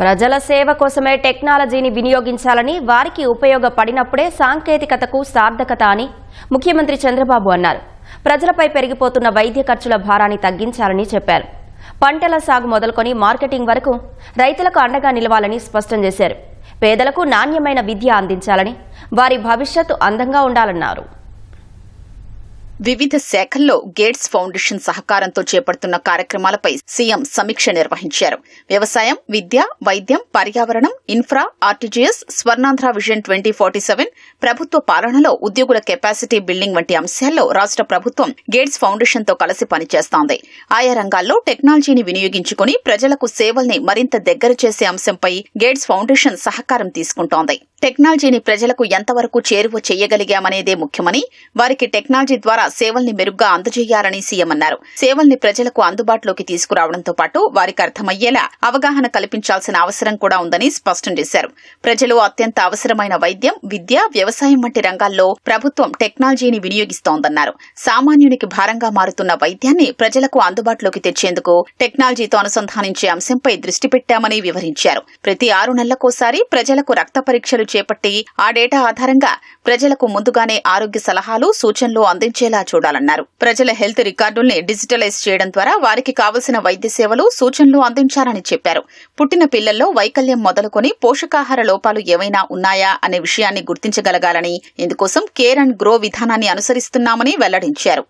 ప్రజల సేవ కోసమే టెక్నాలజీని వినియోగించాలని వారికి ఉపయోగపడినప్పుడే సాంకేతికతకు సార్థకత అని ముఖ్యమంత్రి చంద్రబాబు అన్నారు. ప్రజలపై పెరిగిపోతున్న వైద్య ఖర్చుల భారాన్ని తగ్గించాలని చెప్పారు. పంటల సాగు మొదలుకొని మార్కెటింగ్ వరకు రైతులకు అండగా నిలవాలని స్పష్టం చేశారు. పేదలకు నాణ్యమైన విద్య అందించాలని వారి భవిష్యత్తు అందంగా ఉండాలన్నారు. వివిధ శాఖల్లో గేట్స్ ఫౌండేషన్ సహకారంతో చేపడుతున్న కార్యక్రమాలపై సీఎం సమీక్ష నిర్వహించారు. వ్యవసాయం విద్య వైద్యం పర్యావరణం infra RTGS Swarnandhra vision twenty forty seven ప్రభుత్వ పాలనలో ఉద్యోగుల కెపాసిటీ బిల్డింగ్ వంటి అంశాల్లో రాష్ట ప్రభుత్వం గేట్స్ ఫౌండేషన్తో కలిసి పనిచేస్తోంది. ఆయా రంగాల్లో టెక్నాలజీని వినియోగించుకుని ప్రజలకు సేవల్ని మరింత దగ్గర చేసే అంశంపై గేట్స్ ఫౌండేషన్ సహకారం తీసుకుంటోంది. టెక్నాలజీని ప్రజలకు ఎంతవరకు చేరువ చేయగలిగామనేదే ముఖ్యమని వారికి టెక్నాలజీ ద్వారా సేవల్ని మెరుగ్గా అందజేయాలని సీఎం అన్నారు. సేవల్ని ప్రజలకు అందుబాటులోకి తీసుకురావడంతో పాటు వారికి అర్థమయ్యేలా అవగాహన కల్పించాల్సిన అవసరం కూడా ఉందని స్పష్టం చేశారు. ప్రజలు అత్యంత అవసరమైన వైద్యం విద్య వ్యవసాయం వంటి రంగాల్లో ప్రభుత్వం టెక్నాలజీని వినియోగిస్తోందన్నారు. సామాన్యునికి భారంగా మారుతున్న వైద్యాన్ని ప్రజలకు అందుబాటులోకి తెచ్చేందుకు టెక్నాలజీతో అనుసంధానించే అంశంపై దృష్టి పెట్టామని వివరించారు. ప్రతి ఆరు నెలలకోసారి ప్రజలకు రక్త పరీక్షలు చేపట్టి ఆ డేటా ఆధారంగా ప్రజలకు ముందుగానే ఆరోగ్య సలహాలు సూచనలు అందించేలా చూడాలన్నారు. ప్రజల హెల్త్ రికార్డుల్ని డిజిటలైజ్ చేయడం ద్వారా వారికి కావలసిన వైద్య సేవలు సూచనలు అందించాలని చెప్పారు. పుట్టిన పిల్లల్లో వైకల్యం మొదలుకొని పోషకాహార లోపాలు ఏవైనా ఉన్నాయా అనే విషయాన్ని గుర్తించగలగాలని ఇందుకోసం కేర్ అండ్ గ్రో విధానాన్ని అనుసరిస్తున్నామని వెల్లడించారు.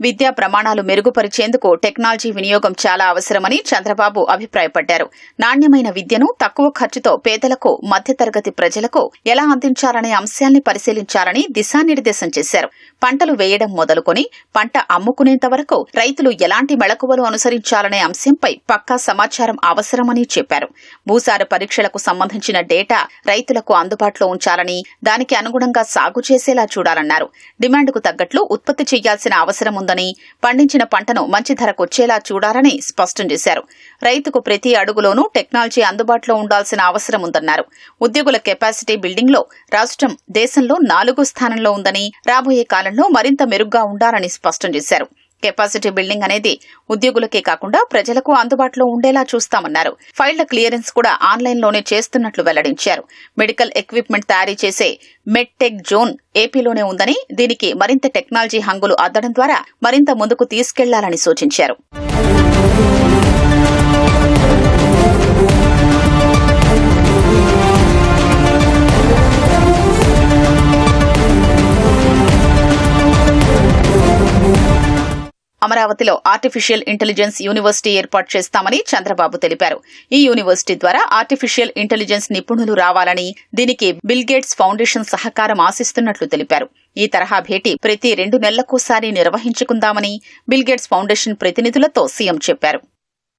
విద్యా ప్రమాణాలు మెరుగుపరిచేందుకు టెక్నాలజీ వినియోగం చాలా అవసరమని చంద్రబాబు అభిప్రాయపడ్డారు. నాణ్యమైన విద్యను తక్కువ ఖర్చుతో పేదలకు మధ్యతరగతి ప్రజలకు ఎలా అందించాలనే అంశాల్ని పరిశీలించాలని దిశానిర్దేశం చేశారు. పంటలు వేయడం మొదలుకొని పంట అమ్ముకునేంత వరకు రైతులు ఎలాంటి మెళకువలు అనుసరించాలనే అంశంపై పక్కా సమాచారం అవసరమని చెప్పారు. భూసార పరీక్షలకు సంబంధించిన డేటా రైతులకు అందుబాటులో ఉంచాలని దానికి అనుగుణంగా సాగు చేసేలా చూడాలన్నారు. డిమాండ్కు తగ్గట్లు ఉత్పత్తి చేయాల్సిన అవసరం ఉంటుందని పండించిన పంటను మంచి ధరకొచ్చేలా చూడాలని స్పష్టం చేశారు. రైతుకు ప్రతి అడుగులోనూ టెక్నాలజీ అందుబాటులో ఉండాల్సిన అవసరం ఉందన్నారు. ఉద్యోగుల కెపాసిటీ బిల్డింగ్లో రాష్ట్రం దేశంలో నాలుగో స్థానంలో ఉందని రాబోయే కాలంలో మరింత మెరుగ్గా ఉండాలని స్పష్టం చేశారు. కెపాసిటీ బిల్డింగ్ అనేది ఉద్యోగులకే కాకుండా ప్రజలకు అందుబాటులో ఉండేలా చూస్తామన్నారు. ఫైళ్ళ క్లియరెన్స్ కూడా ఆన్లైన్లోనే చేస్తున్నట్లు వెల్లడించారు. మెడికల్ ఎక్విప్మెంట్ తయారీ చేసే మెడ్టెక్ జోన్ ఏపీలోనే ఉందని దీనికి మరింత టెక్నాలజీ హంగులు అద్దడం ద్వారా మరింత ముందుకు తీసుకెళ్ళాలని సూచించారు. అమరావతిలో ఆర్టిఫిషియల్ ఇంటెలిజెన్స్ యూనివర్సిటీ ఏర్పాటు చేస్తామని చంద్రబాబు తెలిపారు. ఈ యూనివర్సిటీ ద్వారా ఆర్టిఫిషియల్ ఇంటెలిజెన్స్ నిపుణులు రావాలని దీనికి బిల్గేట్స్ ఫౌండేషన్ సహకారం ఆశిస్తున్నట్లు తెలిపారు. ఈ తరహా భేటీ ప్రతి రెండు నెలలకోసారి నిర్వహించుకుందామని బిల్గేట్స్ ఫౌండేషన్ ప్రతినిధులతో సీఎం చెప్పారు.